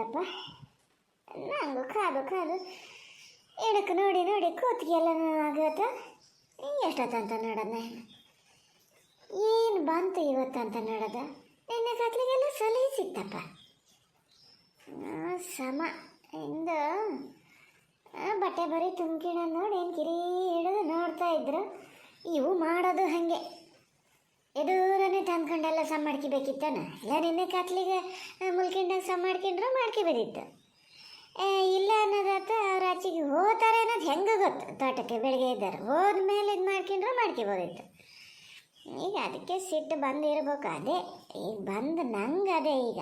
ಇಲ್ಲಪ್ಪ ನಂಗೂ ಕಾದು ಕಾದು ಎಡಕ್ಕೆ ನೋಡಿ ನೋಡಿ ಕೂತ್ಗೆಲ್ಲ ಆಗತ್ತ ಎಷ್ಟೊತ್ತಂತ ನೋಡೋದ ಏನು ಬಂತು ಇವತ್ತಂತ ನೋಡೋದ? ನಿನ್ನೆ ಕತ್ಲಿಗೆಲ್ಲ ಸಲಹೆ ಸಿಕ್ತಪ್ಪ. ಸಮ. ಇಂದು ಬಟ್ಟೆ ಬರೀ ತುಂಬಿಣ ನೋಡಿ ಏನು ಕಿರಿ ಹಿಡಿದು ನೋಡ್ತಾ ಇದ್ರು. ಇವು ಮಾಡೋದು ಹಾಗೆ. ಎದೂರನೇ ತಂದ್ಕೊಂಡೆಲ್ಲ ಸಮ ಇಲ್ಲ ನಿನ್ನೆ ಕತ್ಲಿಗೆ ಮುಲ್ಕಿಂಡಂಗೆ ಸಮ ಮಾಡ್ಕೊಂಡ್ರೆ ಏ, ಇಲ್ಲ ಅನ್ನೋದತ್ತ ಅವ್ರ ಆಚೆಗೆ ಹೋಗ್ತಾರೆ ಅನ್ನೋದು ಹೆಂಗೆ ಗೊತ್ತು. ತೋಟಕ್ಕೆ ಬೆಳಗ್ಗೆ ಇದ್ದಾರೆ ಹೋದ್ಮೇಲೆ ಇದು ಮಾಡ್ಕೊಂಡ್ರೆ ಮಾಡ್ಕೋಬೋದಿತ್ತು. ಈಗ ಅದಕ್ಕೆ ಸಿಟ್ಟು ಬಂದಿರ್ಬೇಕು ಅದೇ. ಈಗ ಬಂದು ನಂಗೆ ಅದೇ ಈಗ.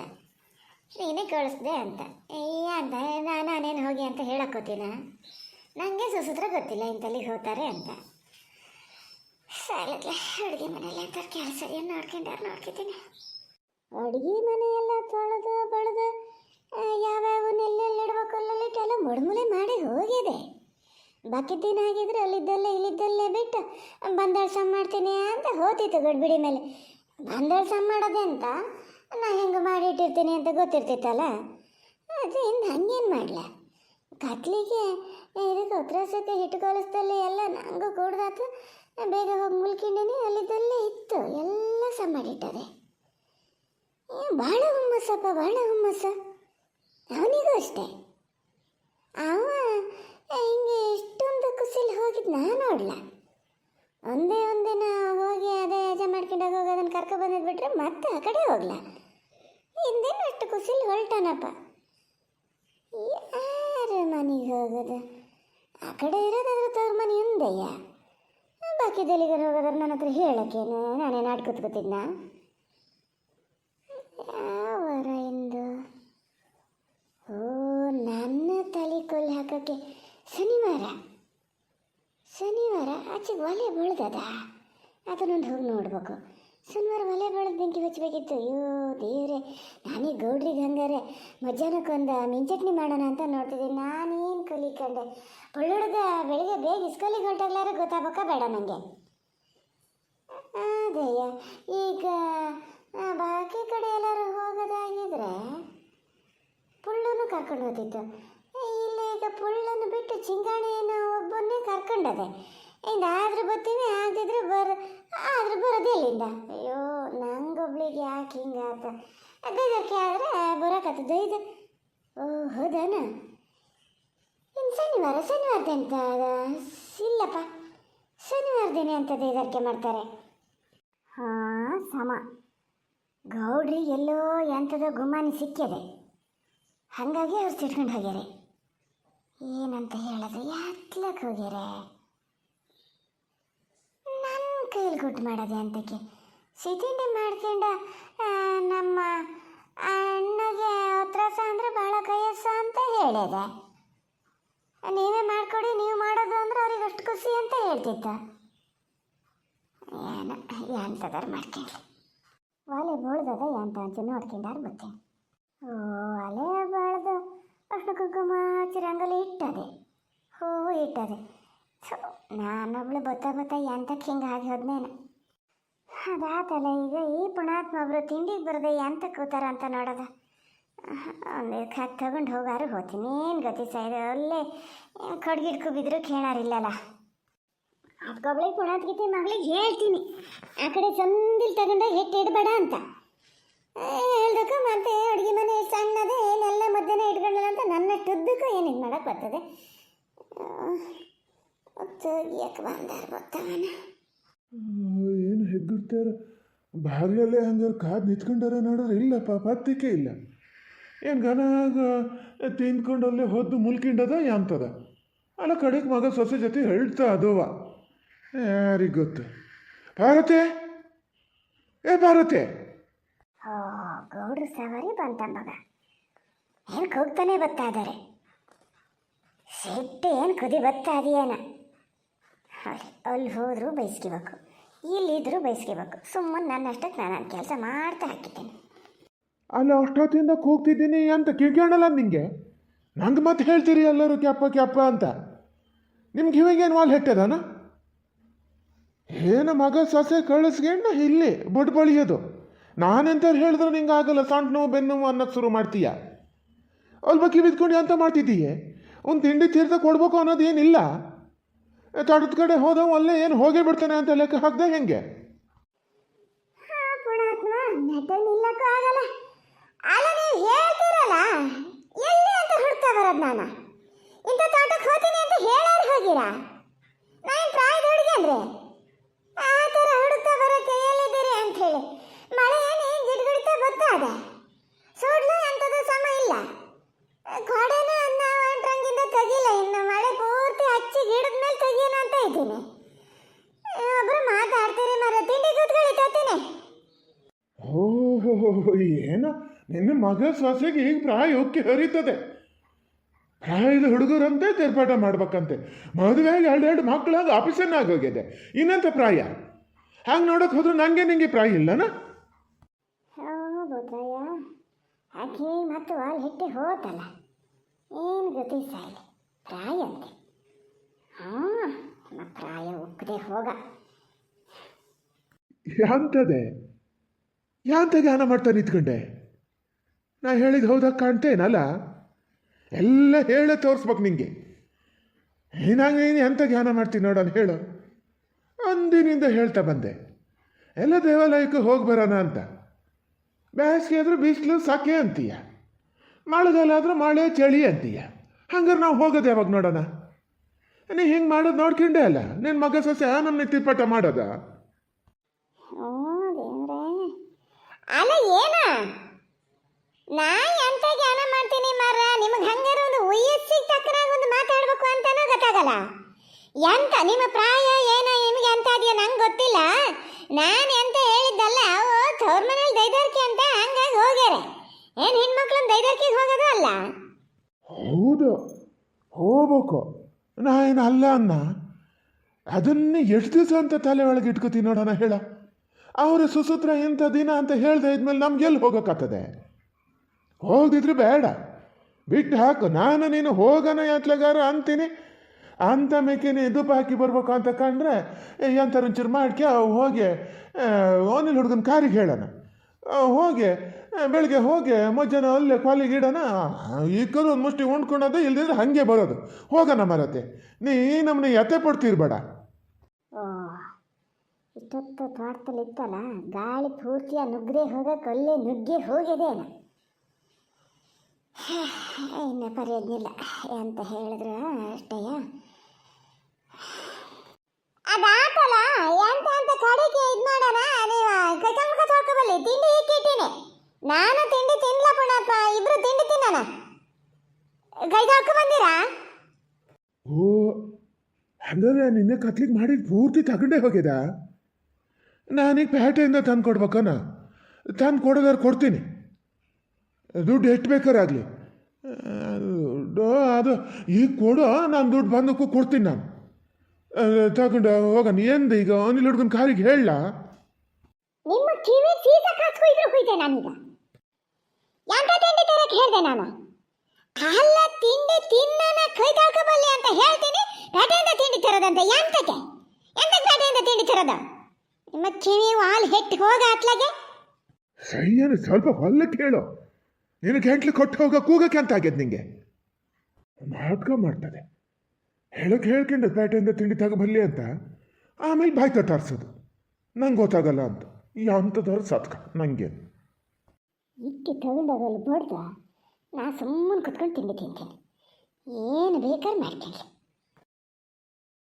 ನೀನೇ ಕಳಿಸ್ದೆ ಅಂತ. ಏ ಅಂತ ನಾನು ನಾನೇನು ಹೋಗಿ ಅಂತ ಹೇಳಕ್ಕೋತೀನ ನನಗೆ ಸುಸೂತ್ರ ಗೊತ್ತಿಲ್ಲ ಇಂಥಲ್ಲಿಗೆ ಹೋಗ್ತಾರೆ ಅಂತ. ಸಾಲಕ್ಕೆ ಅಡುಗೆ ಮನೆಯಲ್ಲಿ ಅಂತ ಕೆಲಸ ಏನು ನೋಡ್ಕೊಂಡಾರ ನೋಡ್ಕೊತೀನಿ. ಅಡುಗೆ ಮನೆಯೆಲ್ಲ ತೊಳೆದು ಬಳ್ದು ಯಾವ್ಯಾವ ಕೆಲವು ಇಡ್ಬೇಕು ಅಲ್ಲಲ್ಲಿಟ್ಟು ಎಲ್ಲ ಮುಡ್ಮುಲೆ ಮಾಡಿ ಹೋಗಿದೆ. ಬಾಕಿ ದಿನ ಆಗಿದ್ರೆ ಅಲ್ಲಿದ್ದಲ್ಲೇ ಇಲ್ಲಿದ್ದಲ್ಲೇ ಬಿಟ್ಟು, ಬಂದಾಳ ಸಮ ಮಾಡ್ತೀನಿ ಅಂತ ಹೋತಿತ್ತು ಗಡ್ಬಿಡಿ ಮೇಲೆ. ಬಂದಾಳ ಸಮ ಮಾಡೋದೆ ಅಂತ ನಾ ಹೆಂಗೆ ಮಾಡಿಟ್ಟಿರ್ತೀನಿ ಅಂತ ಗೊತ್ತಿರ್ತಿತ್ತಲ್ಲ? ಅದರಿಂದ ಹಂಗೇನು ಮಾಡಲ? ಕತ್ಲಿಗೆ, ಇದಕ್ಕೆ ಉತ್ತರಸಕ್ಕೆ ಹಿಟ್ಟು ಕಲಿಸ್ದಲ್ಲಿ ಎಲ್ಲ ನಂಗೂ ಕೂಡ್ದಾತು. ಬೇಗ ಹೋಗಿ ಮುಲ್ಕಿಂಡೇನೆ ಅಲ್ಲಿದ್ದಲ್ಲೇ ಇತ್ತು. ಎಲ್ಲ ಸಹ ಮಾಡಿಟ್ಟಾರೆ ಭಾಳ ಹುಮ್ಮಸ್ಸಪ್ಪ ಭಾಳ ಹುಮ್ಮಸ್ಸ. ಅವನಿಗೂ ಅಷ್ಟೇ. ಅವ ಹಿಂಗೆ ಇಷ್ಟೊಂದು ಕುಸಿಲಿ ಹೋಗಿದ್ದು ನಾನು ನೋಡ್ಲ. ಒಂದೇ ಒಂದಿನ ಹೋಗಿ ಅದೇ ಯಜ ಮಾಡ್ಕೊಂಡಾಗ ಹೋಗಿ ಅದನ್ನು ಕರ್ಕೊ ಬಂದಿದ್ಬಿಟ್ರೆ ಮತ್ತೆ ಆ ಕಡೆ ಹೋಗ್ಲ. ಹಿಂದೇನು ಅಷ್ಟು ಕುಸಿಲಿ ಹೊರಟಾನಪ್ಪ ಯಾರ ಮನೆಗೆ ಹೋಗೋದು? ಆ ಕಡೆ ಇರೋದಾದ್ರೆ ತವ್ರ ಮನೆ ಹಿಂದೆಯ ಬಾಕಿ ದಲಿಗರು ಹೋಗೋದ್ರೆ ನನ್ನ ಹತ್ರ ಹೇಳಕ್ಕೆ ನಾನೇ ನಾಟ್ ಕೂತ್ಕೊತಿದ್ನ ಯಾವರ ಎಂದು ಓ, ನನ್ನ ತಲೆ ಕೊಲ್ಲಿ ಹಾಕೋಕ್ಕೆ ಶನಿವಾರ? ಶನಿವಾರ ಆಚೆಗೆ ಒಲೆ ಬೆಳ್ದದ? ಅದನ್ನೊಂದು ಹೋಗಿ ನೋಡ್ಬೇಕು. ಶನಿವಾರ ಒಲೆ ಬೆಳೆದು ಬೆಂಕಿ ಹಚ್ಚಬೇಕಿತ್ತು ಅಯ್ಯೋ, ದೇವ್ರೆ, ನಾನೇ ಗೌಡ್ರಿಗೆ ಹಂಗಾರೆ ಮಧ್ಯಾಹ್ನಕ್ಕೊಂದು ಮಿಂಚಟ್ನಿ ಚಟ್ನಿ ಮಾಡೋಣ ಅಂತ ನೋಡ್ತಿದ್ದೀನಿ. ನಾನೇನು ಕಲಿಕಂಡೆ ಹುಡುಗ ಬೆಳಿಗ್ಗೆ ಬೇಗ ಇಸ್ಕೂಲಿಗೆ ಹೊರಟಾಗ್ಲಾರ ಗೊತ್ತಾಗಬೇಕಾ? ಬೇಡ ನನಗೆ ಅದಯ್ಯ ಈಗ ಬಾಕಿ ಕಡೆ ಎಲ್ಲರೂ ಹೋಗೋದಾಗಿದ್ರೆ ಪುಳ್ಳನ್ನು ಕರ್ಕೊಂಡು ಹೋಗ್ತಿತ್ತು. ಇಲ್ಲ, ಈಗ ಪುಳ್ಳನ್ನು ಬಿಟ್ಟು ಚಿಂಗಾಣಿಯನ್ನು ಒಬ್ಬನ್ನೇ ಕರ್ಕೊಂಡದೆ. ಇಂದ ಆದರೂ ಬರ್ತೀವಿ, ಆಗದಿದ್ರೆ ಬರ, ಆದರೂ ಬರೋದೇ ಇಲ್ಲಿಂದ ಅಯ್ಯೋ, ನಂಗೊಬ್ಳಿಗೆ ಯಾಕೆ ಹಿಂಗಾತ? ಅದಕ್ಕೆ ಆದರೆ ಬರೋಕತ್ತದ ಇದು ಓ, ಹೌದಾನ? ಇನ್ನು ಶನಿವಾರ ಶನಿವಾರದಂತ ಇಲ್ಲಪ್ಪ. ಶನಿವಾರದೇನೆ ಅಂತದ್ದು ಇದಕ್ಕೆ ಮಾಡ್ತಾರೆ? ಹಾಂ, ಸಮ. ಗೌಡ್ರಿ ಎಲ್ಲೋ ಎಂಥದೋ ಗುಮಾನಿ ಸಿಕ್ಕಿದೆ. ಹಾಗಾಗಿ ಅವ್ರು ಸಿಟ್ಕೊಂಡು ಹೋಗ್ಯಾರೆ. ಏನಂತ ಹೇಳೋದು? ಯಾತ್ಲಕ್ಕೆ ಹೋಗ್ಯಾರೆ? ನನ್ನ ಕೈಲಿ ಗುಟ್ಟು ಮಾಡೋದೆ ಅಂತಕ್ಕೆ. ಸಿಟಿಂಡೆ ಮಾಡ್ಕೊಂಡ ನಮ್ಮ ಅಣ್ಣಗೆ ತ್ರಾಸ ಅಂದರೆ ಭಾಳ ಕೈಯಸ ಅಂತ ಹೇಳಿದೆ. ನೀವೇ ಮಾಡ್ಕೊಡಿ, ನೀವು ಮಾಡೋದು ಅಂದ್ರೆ ಅವ್ರಿಗೆ ಅಷ್ಟು ಖುಷಿ ಅಂತ ಹೇಳ್ತಿದ್ದ. ಏನು, ಎಂತದಾರು ಮಾಡ್ಕೊಂಡ್ಲಿ ಒಲೆ ಬೋಳ್ದದ ಎಂತ ಅಂತ ನೋಡ್ಕೊಂಡಾರ ಓ, ಒಲೆ ಬಳ್ದು ಅಷ್ಟು ಕುಂಕುಮ ಚಿರಂಗಲಿ ರಂಗೋಲಿ ಇಟ್ಟದೆ. ಹೂವು ಇಟ್ಟದೆ. ಸೊ ನಾನೊಬ್ಳು ಬತ್ತ ಬತ್ತ ಎಂತಕ್ಕೆ ಹಿಂಗೆ ಆಗಿ ಹೋದ್ನೇನು. ಅದಾತಲ್ಲ ಈಗ ಈ ಪುಣಾತ್ಮ ಒಬ್ರು ತಿಂಡಿಗೆ ಬರದೆ ಎಂತ ಕೂತಾರ ಅಂತ ನೋಡೋದ. ಒಂದು ಖಾತ್ ತಗೊಂಡು ಹೋಗಾರು ಹೋತೀನಿ. ಏನು ಗತಿ ಸಾಯ್ದು ಅಲ್ಲೇ ಕಡ್ಗಿಡ್ಕೊ ಬಿದ್ರು ಕೇಳಾರಿಲ್ಲಲ್ಲ ಅದಕ್ಕೊಬ್ಳಿಗೆ ಪುಣಾತ್ಗಿತಿ ಮಗಳಿಗೆ ಹೇಳ್ತೀನಿ. ಆ ಕಡೆ ಸಂದಿಲ್ ತಗೊಂಡ ಹಿಟ್ಟು ಇಡಬೇಡ ಅಂತ. ಹೇಳ್ದಕ್ಕ ಮತ್ತೆ ಅಡುಗೆ ಮನೆ ಸಣ್ಣದ ಏನೆಲ್ಲ ಮಧ್ಯಾಹ್ನ ಇಟ್ಕೊಂಡಲ್ಲ ಅಂತ ನನ್ನ ಟುದ್ದಕ್ಕ ಏನು ಇದು ಮಾಡಕ್ಕೆ ಬರ್ತದೆ ಏನು ಹೆಗ್ಗಿಡ್ತಾರ ಬಾಗ್ಲಲ್ಲೇ ಹಂಗಾರೆ ಕಾದು ನಿಂತ್ಕೊಂಡಾರ ನೋಡೋರು ಇಲ್ಲಪ್ಪ ಪತ್ತಿಕೆ ಇಲ್ಲ. ಏನು ಗನಾಗ ತಿಂದ್ಕೊಂಡು ಅಲ್ಲಿ ಹೊದ್ದು ಮುಲ್ಕಿಂಡದ? ಯಾಂತದ ಅಲ್ಲ, ಕಡೆಗೆ ಮಗ ಸೊಸೆ ಜೊತೆ ಹೇಳ್ತಾ ಅದುವ. ಯಾರಿಗೆ ಗೊತ್ತು? ಭಾರತೆ? ಏ, ಭಾರತೆ? ಗೌಡ್ರ ಸವಾರಿ ಬಂತ ಮಗ. ಏನು ಕೂಗ್ತಾನೆ ಬರ್ತಾ ಇದ್ದಾರೆ ಸಿಟ್ಟು ಏನು ಕುದಿ ಬರ್ತಾ ಇದೆಯೇನ? ಅಲ್ಲಿ ಹೋದರೂ ಬಯಸ್ಕೋಬೇಕು ಇಲ್ಲಿದ್ದರೂ ಬಯಸ್ಕೋಬೇಕು ಸುಮ್ಮನೆ ನನ್ನಷ್ಟಕ್ಕೆ ನಾನು ಕೆಲಸ ಮಾಡ್ತಾ ಹಾಕಿದ್ದೇನೆ. ಅಲ್ಲ ಅಷ್ಟೊತ್ತಿಂದ ಕೂಗ್ತಿದ್ದೀನಿ ಅಂತ ಕಿಳ್ಕೊಳ್ಳಲ್ಲ ನಿಮಗೆ ನಂಗೆ ಮತ್ತೆ ಹೇಳ್ತೀರಿ ಎಲ್ಲರೂ ಕ್ಯಪ್ಪ ಕ್ಯಪ್ಪ ಅಂತ. ನಿಮ್ಗೆ ಇವಾಗೇನು ವಾಲ್ ಹೆಟ್ಟದಾನ? ಏನು ಮಗ ಸೊಸೆ ಕಳಿಸ್ಕೊಂಡು ಇಲ್ಲಿ, ಬಡ್ ಬಳಿಯೋದು. ನಾನೆಂತ ಹೇಳಿದ್ರೆ ನಿಂಗೆ ಆಗಲ್ಲ ಸಣ್ಣ ನೋವು, ಬೆನ್ನು ನೋವು ಅನ್ನೋದು ಶುರು ಮಾಡ್ತೀಯ? ಬಗ್ಗೆ ಬಿದ್ಕೊಂಡು ಅಂತ ಮಾಡ್ತಿದ್ದೀಯೆ? ಒಂದು ತಿಂಡಿ ತೀರ್ಥ ಕೊಡ್ಬೇಕು ಅನ್ನೋದು ಏನಿಲ್ಲ? ತಡದ ಕಡೆ ಹೋದವ ಅಲ್ಲೇ ಏನು ಹೋಗೇ ಬಿಡ್ತಾನೆ ಅಂತ ಲೆಕ್ಕ ಹಾಕ್ದೆ ಹೆಂಗೆ ಹಾ ಪುಣಾತ್ಮ ನೆಟ್ಟ ನಿಲ್ಲಕ್ಕೂ ಆಗಲ್ಲ ಅಲ್ಲ ನೀವು ಹೇಳ್ತೀರಲ್ಲ? ಎಲ್ಲಿ ಅಂತ ಹುಡ್ತಾ ಬರೋದು ನಾನು? ಇಂಥ ತೋಟಕ್ಕೆ ಹೋಗ್ತೀನಿ ಅಂತ ಹೇಳೋರು ಹೋಗಿರಾ? ನಾನು ಪ್ರಾಯದ ಹುಡುಗಿ ಅಂದ್ರೆ? ಆ ಥರ ಹುಡುಕ್ತಾ ಬರೋಕ್ಕೆ ಎಲ್ಲಿದ್ದೀರಿ ಅಂತ ಹೇಳಿ. ಮಳೆ ಏನು ಗಿಡಗಿಡ್ತಾ ಬರ್ತಾದ ಸೋಡ್ಲು ಅಂಥದ್ದು ಸಮ ಇಲ್ಲ. ಗೋಡೆನ ನಾವು ಅಂಟ್ರಂಗಿಂದ ತೆಗಿಲ್ಲ. ಇನ್ನು ಮಳೆ ಪೂರ್ತಿ ಹಚ್ಚಿ ಗಿಡದ ಮೇಲೆ ತೆಗಿಯೋಣ ಅಂತ ಇದ್ದೀನಿ. ಒಬ್ರು ಮಾತಾಡ್ತೀರಿ ಮರ ತಿಂಡಿ ಕೂತ್ಕೊಳ್ಳಿ ತತ್ತೀನಿ ಓಹೋ ಏನೋ ನಿನ್ನ ಮಗ ಸೊಸೆಗೆ ಈಗ ಪ್ರಾಯಕ್ಕೆ ಹರಿತದೆ. ಪ್ರಾಯದ ಹುಡುಗರಂತೆ ತೇರ್ಪಾಟ ಮಾಡ್ಬೇಕಂತೆ. ಮದುವೆಯಾಗಿ ಎರಡೆರಡು ಮಕ್ಕಳಾಗ ಆಫೀಸನ್ನಾಗಿ ಹೋಗಿದೆ ಇನ್ನಂತ ಪ್ರಾಯ? ಹಾಗೆ ನೋಡಕ್ಕೆ ಹೋದ್ರೆ ನನಗೆ ನಿಂಗೆ ಪ್ರಾಯ ಇಲ್ಲನ? ಆಕೆ ಮತ್ತು ಅಲ್ಲಿ ಹಿಟ್ಟಿ ಹೋತಲ್ಲ. ಏನು ಗತಿ ಸಾಯ್ಲಿ? ಪ್ರಾಯ ಅಂತೆ. ಹಾಂ ನಮ್ಮ ಪ್ರಾಯ ಉಕ್ಕದೆ ಹೋಗ. ಯಾಂತದೆ? ಯಾಂತ ಗಾನ ಮಾಡ್ತಾ ನಿಂತ್ಕೊಂಡೆ? ನಾ ಹೇಳಿದ ಹೌದಾ ಕಾಣ್ತೇನಲ್ಲ? ಎಲ್ಲ ಹೇಳ ತೋರಿಸ್ಬೇಕು ನಿಂಗೆ. ಏನಾಗ ನೀನು ಎಂಥ ಧ್ಯಾನ ಮಾಡ್ತೀನಿ ನೋಡೋಣ ಹೇಳು. ಅಂದಿನಿಂದ ಹೇಳ್ತಾ ಬಂದೆ. ಎಲ್ಲ ದೇವಾಲಯಕ್ಕೆ ಹೋಗಿ ಬರೋಣ ಅಂತ. ಬೇಸಿಗೆ ಆದರೂ ಬಿಸಿಲು ಸಾಕೆ ಅಂತೀಯ. ಮಳೆಗಾಲ ಆದ್ರೆ ಮಳೆ ಚಳಿ ಅಂತೀಯ. ಹಂಗಾರೆ ನಾವು ಹೋಗೋದು ಯಾವಾಗ ನೋಡೋಣ? ನೀ ಹಿಂಗೆ ಮಾಡೋದು ನೋಡ್ಕೊಂಡೆ ಅಲ್ಲ. ನಿನ್ನ ಮಗ ಸೊಸೆ ಆ ನಮ್ಮ ತಿರ್ಪಾಟ ಮಾಡೋದಾ? ಅಲ್ಲ, ಏನ? ನಾ ಎಂತ ಜ್ಞಾನ ಮಾಡ್ತೀನಿ ಮಾರ ನಿಮಗೆ ಹಂಗಾರ ಒಂದು ವಯಸ್ಸಿಗೆ ತಕ್ಕನಾಗ ಒಂದು ಮಾತಾಡ್ಬೇಕು ಅಂತಾನೂ ಗೊತ್ತಾಗಲ್ಲ. ಎಂತ, ನಿಮ್ಮ ಪ್ರಾಯ ಏನ ನಿಮಗೆ ಎಂತ ಇದೆಯೋ ನಂಗೆ ಗೊತ್ತಿಲ್ಲ. ನಾನು ಎಂತ ಹೇಳಿದ್ದಲ್ಲ, ಅವು ತವ್ರ ಮನೇಲಿ ದೈದಾರಿಕೆ ಅಂತ ಹಂಗಾಗಿ ಹೋಗ್ಯಾರ. ಏನು ಹೆಣ್ಮಕ್ಳನ್ನ ದೈದಾರಿಕೆಗೆ ಹೋಗೋದು ಅಲ್ಲ? ಹೌದು, ಹೋಗ್ಬೇಕು. ನಾ ಏನು ಅಲ್ಲ ಅನ್ನ ಅದನ್ನೇ ಎಷ್ಟು ದಿವಸ ಅಂತ ತಲೆ ಒಳಗೆ ಇಟ್ಕೋತೀನಿ ನೋಡೋಣ ಹೇಳ. ಅವರ ಸುಸೂತ್ರ ಇಂಥ ದಿನ ಅಂತ ಹೇಳ್ದೆ ಇದ್ಮೇಲೆ ನಮ್ಗೆಲ್ಲಿ ಹೋಗೋಕ್ಕಾಗ್ತದೆ ಹೋಗದಿದ್ರೆ ಬೇಡ. ಬಿಟ್ಟು ಹಾಕು. ನಾನು ನೀನು ಹೋಗೋಣ ಎತ್ಲಗಾರ ಅಂತೀನಿ. ಅಂತ ಮೇಕೆನೆ ದುಪ್ಪ ಹಾಕಿ ಬರ್ಬೇಕು ಅಂತ ಕಂಡ್ರೆ ಎಂಥರ ಒಂಚೂರು ಮಾಡ್ಕೆ ಹೋಗಿ ಓನಿಲ್ ಹುಡುಗನ ಕಾರಿಗೆ ಹೇಳೋಣ. ಹೋಗಿ ಬೆಳಗ್ಗೆ ಹೋಗಿ ಮಧ್ಯಾಹ್ನ ಅಲ್ಲೇ ಕಾಲಿಗೆ ಇಡೋಣ. ಈ ಕರು ಒಂದು ಮುಷ್ಟಿ ಉಂಡ್ಕೊಳೋದು ಇಲ್ದಿದ್ರೆ ಹಾಗೆ ಬರೋದು. ಹೋಗೋಣ ಮರತೆ ನೀ ನಮ್ಮನ್ನ ಎತ್ತೆ ಪಡ್ತಿರ್ಬೇಡ. ಬೇಡ ಇಷ್ಟೊತ್ತು ತೋಟದಲ್ಲಿ ಇತ್ತಲ್ಲ ಗಾಳಿ ಪೂರ್ತಿಯ ನುಗ್ಗದೆ ಹೋಗಕ್ಕೆ ಅಲ್ಲೇ ನುಗ್ಗಿ ಹೋಗಿದೇನ ಇನ್ನು ಪರ್ಯದ್ನಿಲ್ಲ ಅಂತ ಹೇಳಿದ್ರೆ ಅಷ್ಟೇಯ ಅದಾತಲ್ಲ ಎಂತ ಅಂತ ಕಡೆಗೆ ಇದು ಮಾಡೋಣ? ನೀವು ಕೈಕಾಲು ಮುಖ ತೊಳ್ಕೊಬಲ್ಲಿ ತಿಂಡಿ ಇಕ್ಕಿಟ್ಟಿನಿ ನಾನು ತಿಂಡಿ ತಿನ್ಲ ಪುಣಪ್ಪ ಇಬ್ರು ತಿಂಡಿ ತಿನ್ನೋಣ. ಕೈ ತೊಳ್ಕೊ ಬಂದಿರಾ? ಓ, ಹಂಗಾದ್ರೆ ನಿನ್ನೆ ಕತ್ಲಿಗೆ ಮಾಡಿ ಪೂರ್ತಿ ತಗೊಂಡೇ ಹೋಗಿದ ನಾನೀಗ ಪೇಟೆಯಿಂದ ತಂದು ಕೊಡ್ಬೇಕನ ತಂದು ಕೊಡೋದಾರು ಕೊಡ್ತೀನಿ. ದುಡ್ಡು ಎಷ್ಟು ಬೇಕಾರಾಗಲಿ ಅದು ಈಗ ಕೊಡು ನಾನು ದುಡ್ಡು ಬಂದಕ್ಕೂ ಕೊಡ್ತೀನಿ ನಾನು. ತಗೊಂಡು ಹೋಗೋಣ ಎಂದ ಈಗ? ಅನಿಲ್ ಹುಡುಗನ ಕಾರಿಗೆ ಹೇಳ. ನಿಮ್ಮ ಕಿವಿ ಸೀಸ ಕಾಸ್ಕೊಯ್ದ್ರೆ ಹೋಯ್ತೆ ನಾನೀಗ. ಎಂತ ತಿಂಡಿ ತರಕ್ಕೆ ಹೇಳ್ದೆ ನಾನು? ಅಲ್ಲ ತಿಂಡಿ ತಿನ್ನನ ಕೈ ತೊಳ್ಕೊಬಲ್ಲೆ ಅಂತ ಹೇಳ್ತೀನಿ ಪೇಟೆಯಿಂದ ತಿಂಡಿ ತರೋದಂತ ಎಂತಕ್ಕೆ? ಎಂತಕ್ಕೆ ಪೇಟೆಯಿಂದ ತಿಂಡಿ ತರೋದು? ನಿಮ್ಮ ಕಿವಿ ವಾಲ್ ಹೆಟ್ಟು ಹೋಗ ಅತ್ಲಾಗೆ. ಸೈಯನು ಸ್ವಲ್ಪ ಹೊಲ್ಲಕ್ಕೆ ಹೇಳು ನಿನಗೆ ಹೆಂಟ್ಲು ಕೊಟ್ಟು ಹೋಗೋ ಕೂಗಕ್ಕೆ ಅಂತ ಆಗ್ಯದ ನಿಂಗೆ? ಮಾಡ್ಕೊ ಮಾಡ್ತದೆ. ಹೇಳಕ್ಕೆ ಹೇಳ್ಕೊಂಡು ಪೇಟೆಯಿಂದ ತಿಂಡಿ ತಗೊಬಲ್ಲಿ ಅಂತ. ಆಮೇಲೆ ಬಾಯ್ ತಟಾರಿಸೋದು ನಂಗೆ ಗೊತ್ತಾಗಲ್ಲ ಅಂತ. ಎಂಥದವ್ರು ಸತ್ಕ. ನನಗೆ ಇಟ್ಟು ತಗೊಂಡೋಗಲ್ಲ ಬಡ್ದ? ನಾ ಸುಮ್ಮನೆ ಕುತ್ಕೊಂಡು ತಿಂಡಿ ತಿಂತೀನಿ. ಏನು ಬೇಕಾದ್ರೆ ಮಾಡ್ಕೊಳ್ಳಿ